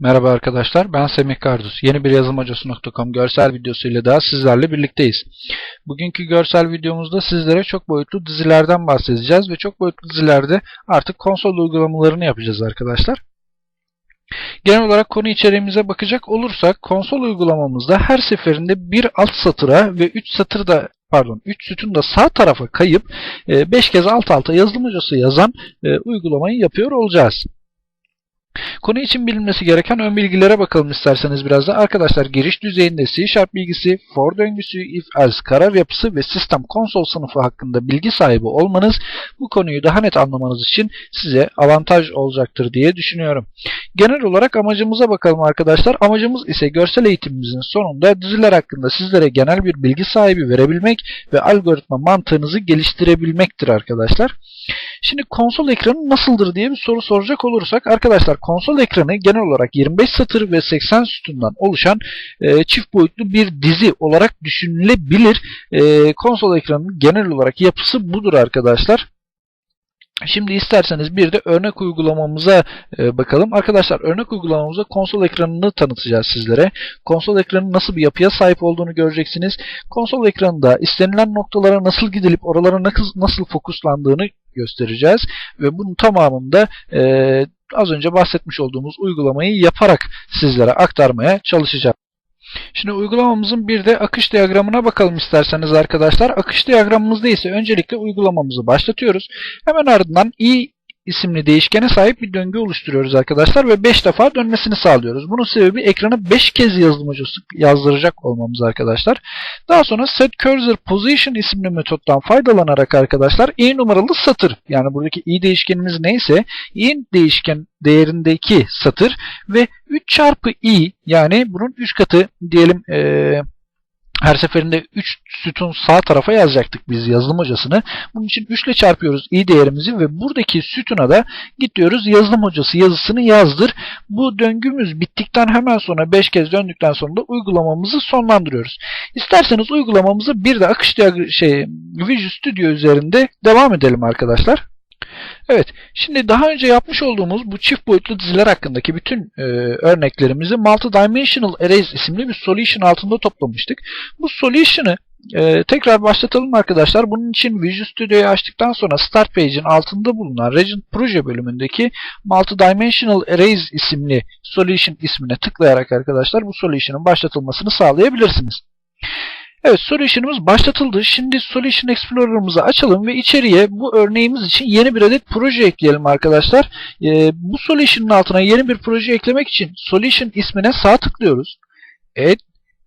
Merhaba arkadaşlar, ben Semih Kardus. Yeni bir yazılımhocası.com görsel videosuyla daha sizlerle birlikteyiz. Bugünkü görsel videomuzda sizlere çok boyutlu dizilerden bahsedeceğiz ve çok boyutlu dizilerde artık konsol uygulamalarını yapacağız arkadaşlar. Genel olarak konu içeriğimize bakacak olursak konsol uygulamamızda her seferinde bir alt satıra ve 3 satırda pardon 3 sütun da sağ tarafa kayıp 5 kez alt alta yazılım hocası yazan e, uygulamayı yapıyor olacağız. Konu için bilinmesi gereken ön bilgilere bakalım isterseniz biraz da. Arkadaşlar giriş düzeyinde C Sharp bilgisi, for döngüsü, if else karar yapısı ve sistem konsol sınıfı hakkında bilgi sahibi olmanız bu konuyu daha net anlamanız için size avantaj olacaktır diye düşünüyorum. Genel olarak amacımıza bakalım arkadaşlar. Amacımız ise görsel eğitimimizin sonunda diziler hakkında sizlere genel bir bilgi sahibi verebilmek ve algoritma mantığınızı geliştirebilmektir arkadaşlar. Şimdi konsol ekranı nasıldır diye bir soru soracak olursak arkadaşlar konsol ekranı genel olarak 25 satır ve 80 sütundan oluşan e, çift boyutlu bir dizi olarak düşünülebilir. E, konsol ekranının genel olarak yapısı budur arkadaşlar. Şimdi isterseniz bir de örnek uygulamamıza e, bakalım. Arkadaşlar örnek uygulamamızda konsol ekranını tanıtacağız sizlere. Konsol ekranının nasıl bir yapıya sahip olduğunu göreceksiniz. Konsol ekranında istenilen noktalara nasıl gidilip oralara nasıl fokuslandığını göstereceğiz. Ve bunun tamamında e, az önce bahsetmiş olduğumuz uygulamayı yaparak sizlere aktarmaya çalışacağım. Şimdi uygulamamızın bir de akış diyagramına bakalım isterseniz arkadaşlar. Akış diyagramımızda ise öncelikle uygulamamızı başlatıyoruz. Hemen ardından i isimli değişkene sahip bir döngü oluşturuyoruz arkadaşlar ve 5 defa dönmesini sağlıyoruz. Bunun sebebi ekrana 5 kez yazdıracak olmamız arkadaşlar. Daha sonra set cursor position isimli metottan faydalanarak arkadaşlar i numaralı satır yani buradaki i değişkenimiz neyse i değişken değerindeki satır ve 3 çarpı i yani bunun 3 katı diyelim eee her seferinde 3 sütun sağ tarafa yazacaktık biz yazılım hocasını. Bunun için 3 ile çarpıyoruz i değerimizi ve buradaki sütuna da git diyoruz yazılım hocası yazısını yazdır. Bu döngümüz bittikten hemen sonra 5 kez döndükten sonra da uygulamamızı sonlandırıyoruz. İsterseniz uygulamamızı bir de akış şey Visual Studio üzerinde devam edelim arkadaşlar. Evet, şimdi daha önce yapmış olduğumuz bu çift boyutlu diziler hakkındaki bütün e, örneklerimizi Multidimensional Arrays isimli bir solution altında toplamıştık. Bu solution'ı e, tekrar başlatalım arkadaşlar. Bunun için Visual Studio'yu açtıktan sonra Start Page'in altında bulunan Regent Proje bölümündeki Multidimensional Arrays isimli solution ismine tıklayarak arkadaşlar bu solution'ın başlatılmasını sağlayabilirsiniz. Evet solution'ımız başlatıldı. Şimdi Solution Explorer'ımızı açalım ve içeriye bu örneğimiz için yeni bir adet proje ekleyelim arkadaşlar. Ee, bu solution'ın altına yeni bir proje eklemek için Solution ismine sağ tıklıyoruz. Add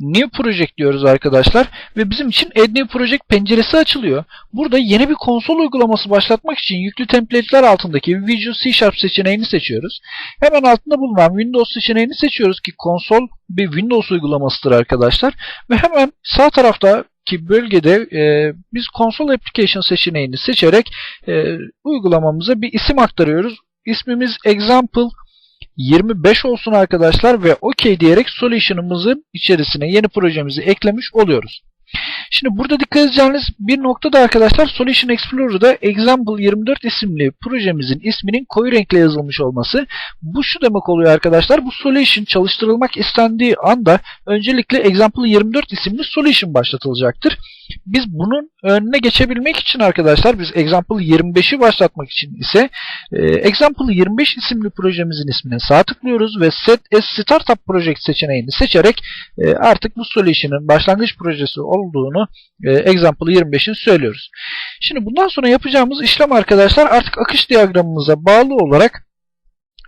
New Project diyoruz arkadaşlar ve bizim için Add New Project penceresi açılıyor. Burada yeni bir konsol uygulaması başlatmak için yüklü template'ler altındaki Visual C Sharp seçeneğini seçiyoruz. Hemen altında bulunan Windows seçeneğini seçiyoruz ki konsol bir Windows uygulamasıdır arkadaşlar. Ve hemen sağ taraftaki bölgede e, biz Console Application seçeneğini seçerek e, uygulamamıza bir isim aktarıyoruz. İsmimiz Example 25 olsun arkadaşlar ve OK diyerek solution'ımızın içerisine yeni projemizi eklemiş oluyoruz. Şimdi burada dikkat edeceğiniz bir nokta da arkadaşlar Solution Explorer'da Example 24 isimli projemizin isminin koyu renkle yazılmış olması. Bu şu demek oluyor arkadaşlar. Bu solution çalıştırılmak istendiği anda öncelikle Example 24 isimli solution başlatılacaktır. Biz bunun önüne geçebilmek için arkadaşlar biz Example 25'i başlatmak için ise e, Example 25 isimli projemizin ismine sağ tıklıyoruz ve Set as Startup Project seçeneğini seçerek e, artık bu solution'ın başlangıç projesi olduğunu e, Example 25'in söylüyoruz. Şimdi bundan sonra yapacağımız işlem arkadaşlar artık akış diyagramımıza bağlı olarak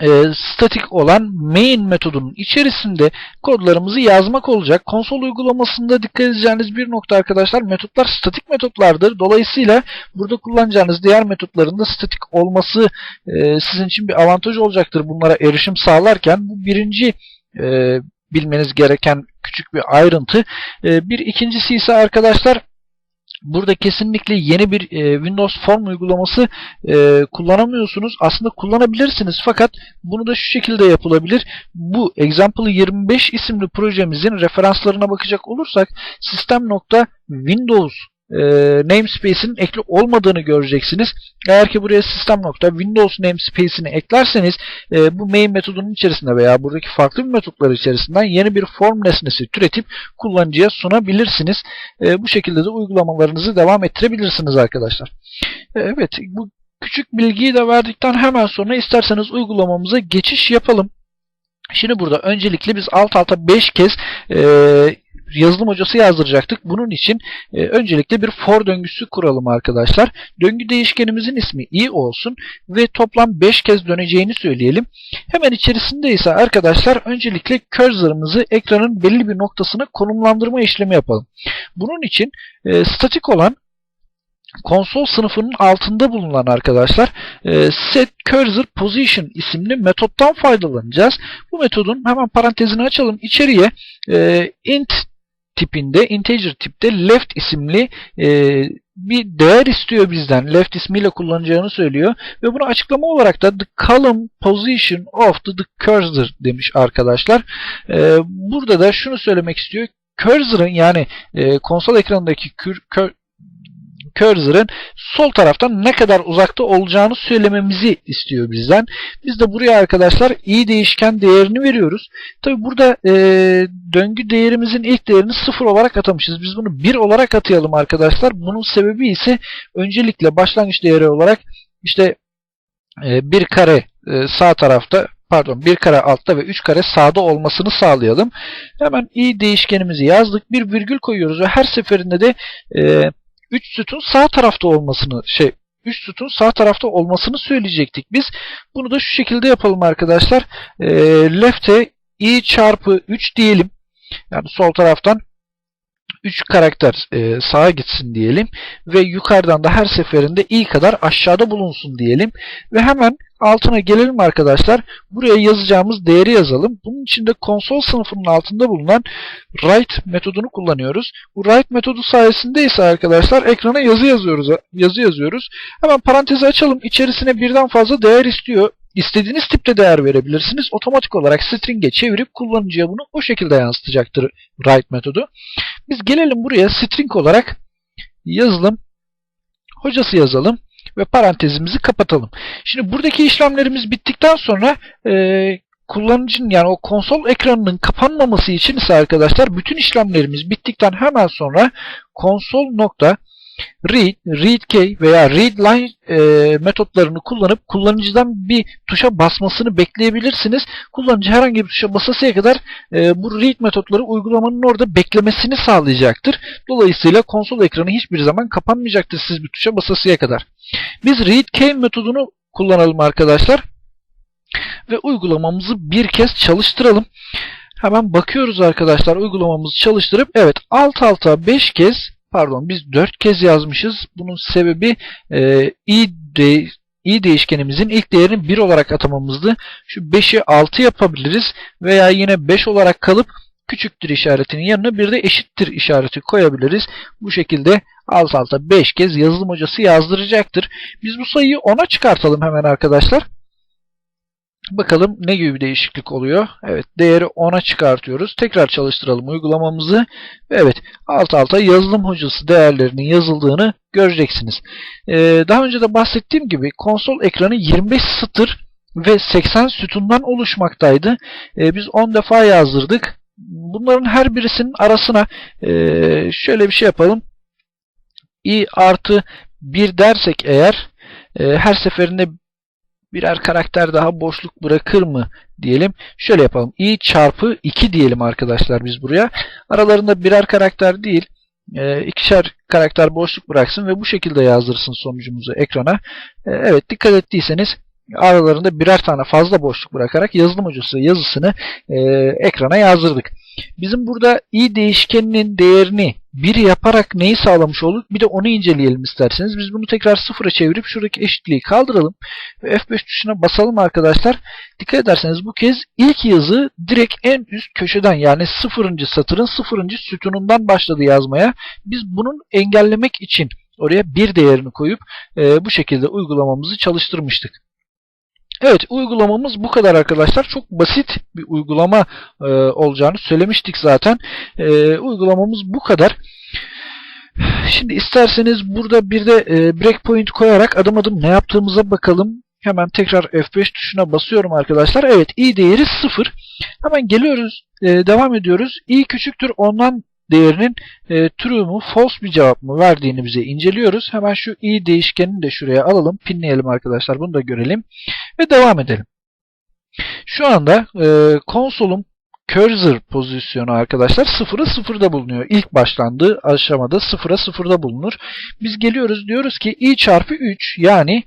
e, statik olan main metodunun içerisinde kodlarımızı yazmak olacak. Konsol uygulamasında dikkat edeceğiniz bir nokta arkadaşlar metotlar statik metotlardır. Dolayısıyla burada kullanacağınız diğer metotların da statik olması e, sizin için bir avantaj olacaktır bunlara erişim sağlarken. Bu birinci e, bilmeniz gereken küçük bir ayrıntı. E, bir ikincisi ise arkadaşlar Burada kesinlikle yeni bir e, Windows Form uygulaması e, kullanamıyorsunuz. Aslında kullanabilirsiniz fakat bunu da şu şekilde yapılabilir. Bu Example 25 isimli projemizin referanslarına bakacak olursak System.Windows e, namespace'in ekli olmadığını göreceksiniz. Eğer ki buraya system nokta Windows namespace'ini eklerseniz e, bu main metodunun içerisinde veya buradaki farklı bir metotlar içerisinden yeni bir form nesnesi türetip kullanıcıya sunabilirsiniz. E, bu şekilde de uygulamalarınızı devam ettirebilirsiniz arkadaşlar. E, evet bu küçük bilgiyi de verdikten hemen sonra isterseniz uygulamamıza geçiş yapalım. Şimdi burada öncelikle biz alt alta 5 kez e, yazılım hocası yazdıracaktık. Bunun için e, öncelikle bir for döngüsü kuralım arkadaşlar. Döngü değişkenimizin ismi i olsun ve toplam 5 kez döneceğini söyleyelim. Hemen içerisinde ise arkadaşlar öncelikle cursor'ımızı ekranın belli bir noktasına konumlandırma işlemi yapalım. Bunun için e, statik olan konsol sınıfının altında bulunan arkadaşlar e, set cursor position isimli metottan faydalanacağız. Bu metodun hemen parantezini açalım. İçeriye e, int tipinde, integer tipte left isimli e, bir değer istiyor bizden. Left ismiyle kullanacağını söylüyor. Ve bunu açıklama olarak da the column position of the, the cursor demiş arkadaşlar. E, burada da şunu söylemek istiyor. Cursor'ın yani e, konsol ekranındaki kür, kör, cursor'ın sol taraftan ne kadar uzakta olacağını söylememizi istiyor bizden. Biz de buraya arkadaşlar i değişken değerini veriyoruz. Tabi burada e, döngü değerimizin ilk değerini 0 olarak atamışız. Biz bunu 1 olarak atayalım arkadaşlar. Bunun sebebi ise öncelikle başlangıç değeri olarak işte e, bir kare e, sağ tarafta pardon bir kare altta ve 3 kare sağda olmasını sağlayalım. Hemen i değişkenimizi yazdık. Bir virgül koyuyoruz ve her seferinde de e, 3 sütun sağ tarafta olmasını şey 3 sütun sağ tarafta olmasını söyleyecektik biz. Bunu da şu şekilde yapalım arkadaşlar. E, left'e i çarpı 3 diyelim. Yani sol taraftan 3 karakter e, sağa gitsin diyelim ve yukarıdan da her seferinde i kadar aşağıda bulunsun diyelim ve hemen altına gelelim arkadaşlar. Buraya yazacağımız değeri yazalım. Bunun için de konsol sınıfının altında bulunan write metodunu kullanıyoruz. Bu write metodu sayesinde ise arkadaşlar ekrana yazı yazıyoruz. Yazı yazıyoruz. Hemen parantezi açalım. İçerisine birden fazla değer istiyor. İstediğiniz tipte değer verebilirsiniz. Otomatik olarak string'e çevirip kullanıcıya bunu o şekilde yansıtacaktır write metodu. Biz gelelim buraya string olarak yazılım hocası yazalım ve parantezimizi kapatalım. Şimdi buradaki işlemlerimiz bittikten sonra e, kullanıcının yani o konsol ekranının kapanmaması için ise arkadaşlar bütün işlemlerimiz bittikten hemen sonra konsol nokta read, readkey veya readline e, metotlarını kullanıp kullanıcıdan bir tuşa basmasını bekleyebilirsiniz. Kullanıcı herhangi bir tuşa basasıya kadar e, bu read metotları uygulamanın orada beklemesini sağlayacaktır. Dolayısıyla konsol ekranı hiçbir zaman kapanmayacaktır siz bir tuşa basasıya kadar. Biz readkey metodunu kullanalım arkadaşlar. Ve uygulamamızı bir kez çalıştıralım. Hemen bakıyoruz arkadaşlar uygulamamızı çalıştırıp evet alt alta 5 kez pardon biz 4 kez yazmışız. Bunun sebebi e, i, de, i değişkenimizin ilk değerini 1 olarak atamamızdı. Şu 5'i 6 yapabiliriz veya yine 5 olarak kalıp küçüktür işaretinin yanına bir de eşittir işareti koyabiliriz. Bu şekilde alt alta 5 kez yazılım hocası yazdıracaktır. Biz bu sayıyı 10'a çıkartalım hemen arkadaşlar. Bakalım ne gibi bir değişiklik oluyor. Evet değeri 10'a çıkartıyoruz. Tekrar çalıştıralım uygulamamızı. Evet alt alta yazılım hocası değerlerinin yazıldığını göreceksiniz. Ee, daha önce de bahsettiğim gibi konsol ekranı 25 satır ve 80 sütundan oluşmaktaydı. Ee, biz 10 defa yazdırdık. Bunların her birisinin arasına e, şöyle bir şey yapalım. i artı 1 dersek eğer e, her seferinde birer karakter daha boşluk bırakır mı diyelim. Şöyle yapalım. i çarpı 2 diyelim arkadaşlar biz buraya. Aralarında birer karakter değil e, ikişer karakter boşluk bıraksın ve bu şekilde yazdırsın sonucumuzu ekrana. E, evet dikkat ettiyseniz aralarında birer tane fazla boşluk bırakarak yazılım hocası yazısını e, ekrana yazdırdık. Bizim burada i değişkeninin değerini 1 yaparak neyi sağlamış olduk? Bir de onu inceleyelim isterseniz. Biz bunu tekrar sıfıra çevirip şuradaki eşitliği kaldıralım. Ve F5 tuşuna basalım arkadaşlar. Dikkat ederseniz bu kez ilk yazı direkt en üst köşeden yani sıfırıncı satırın sıfırıncı sütunundan başladı yazmaya. Biz bunun engellemek için oraya bir değerini koyup e, bu şekilde uygulamamızı çalıştırmıştık. Evet uygulamamız bu kadar arkadaşlar. Çok basit bir uygulama e, olacağını söylemiştik zaten. E, uygulamamız bu kadar. Şimdi isterseniz burada bir de e, breakpoint koyarak adım adım ne yaptığımıza bakalım. Hemen tekrar F5 tuşuna basıyorum arkadaşlar. Evet i değeri 0. Hemen geliyoruz, e, devam ediyoruz. i küçüktür ondan değerinin e, true mu false bir cevap mı verdiğini bize inceliyoruz. Hemen şu i değişkenini de şuraya alalım. Pinleyelim arkadaşlar. Bunu da görelim. Ve devam edelim. Şu anda e, konsolun cursor pozisyonu arkadaşlar 0'a 0'da bulunuyor. İlk başlandığı aşamada 0'a 0'da bulunur. Biz geliyoruz diyoruz ki i çarpı 3 yani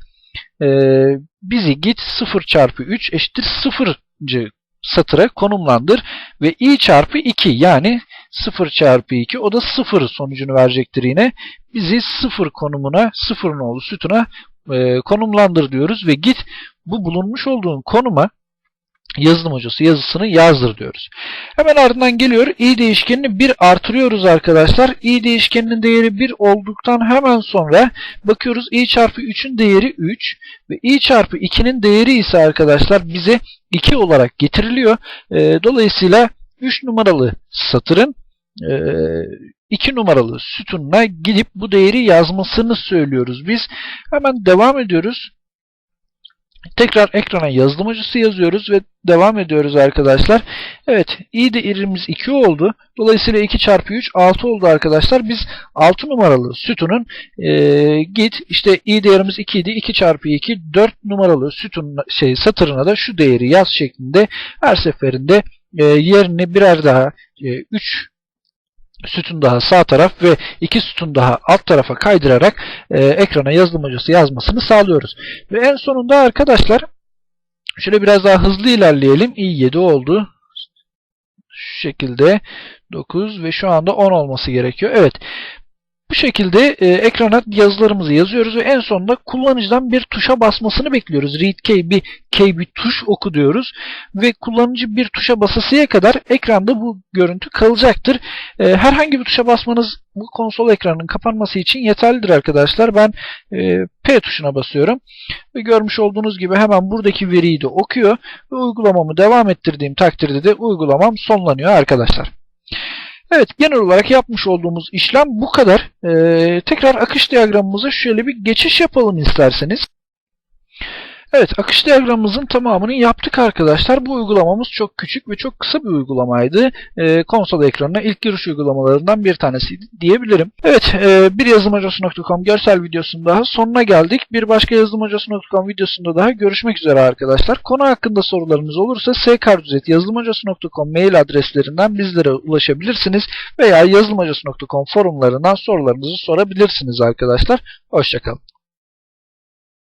e, bizi git 0 çarpı 3 eşittir 0. satıra konumlandır ve i çarpı 2 yani 0 çarpı 2 o da 0 sonucunu verecektir yine. Bizi 0 konumuna 0 nolu sütuna e, konumlandır diyoruz ve git bu bulunmuş olduğun konuma yazılım hocası yazısını yazdır diyoruz. Hemen ardından geliyor i değişkenini 1 artırıyoruz arkadaşlar. i değişkeninin değeri 1 olduktan hemen sonra bakıyoruz i çarpı 3'ün değeri 3 ve i çarpı 2'nin değeri ise arkadaşlar bize 2 olarak getiriliyor. E, dolayısıyla 3 numaralı satırın 2 numaralı sütununa gidip bu değeri yazmasını söylüyoruz biz. Hemen devam ediyoruz. Tekrar ekrana yazılım yazıyoruz ve devam ediyoruz arkadaşlar. Evet, i değerimiz 2 oldu. Dolayısıyla 2 çarpı 3 6 oldu arkadaşlar. Biz 6 numaralı sütunun e, git işte i değerimiz 2 idi. 2 çarpı 2 4 numaralı sütun şey satırına da şu değeri yaz şeklinde her seferinde e, yerini birer daha e, 3 sütun daha sağ taraf ve iki sütun daha alt tarafa kaydırarak e, ekrana yazılım hocası yazmasını sağlıyoruz. Ve en sonunda arkadaşlar şöyle biraz daha hızlı ilerleyelim. i 7 oldu. Şu şekilde 9 ve şu anda 10 olması gerekiyor. Evet. Bu şekilde e, ekrana yazılarımızı yazıyoruz ve en sonunda kullanıcıdan bir tuşa basmasını bekliyoruz. Read key bir key bir tuş oku diyoruz ve kullanıcı bir tuşa basasıya kadar ekranda bu görüntü kalacaktır. E, herhangi bir tuşa basmanız bu konsol ekranının kapanması için yeterlidir arkadaşlar. Ben e, P tuşuna basıyorum ve görmüş olduğunuz gibi hemen buradaki veriyi de okuyor ve uygulamamı devam ettirdiğim takdirde de uygulamam sonlanıyor arkadaşlar. Evet genel olarak yapmış olduğumuz işlem bu kadar. Ee, tekrar akış diyagramımıza şöyle bir geçiş yapalım isterseniz. Evet akış diyagramımızın tamamını yaptık arkadaşlar. Bu uygulamamız çok küçük ve çok kısa bir uygulamaydı. Ee, konsol ekranına ilk giriş uygulamalarından bir tanesiydi diyebilirim. Evet e, bir yazılımhocası.com görsel videosunun daha sonuna geldik. Bir başka yazılımhocası.com videosunda daha görüşmek üzere arkadaşlar. Konu hakkında sorularınız olursa skarduzet.yazılımhocası.com mail adreslerinden bizlere ulaşabilirsiniz veya yazılımhocası.com forumlarından sorularınızı sorabilirsiniz arkadaşlar. Hoşçakalın.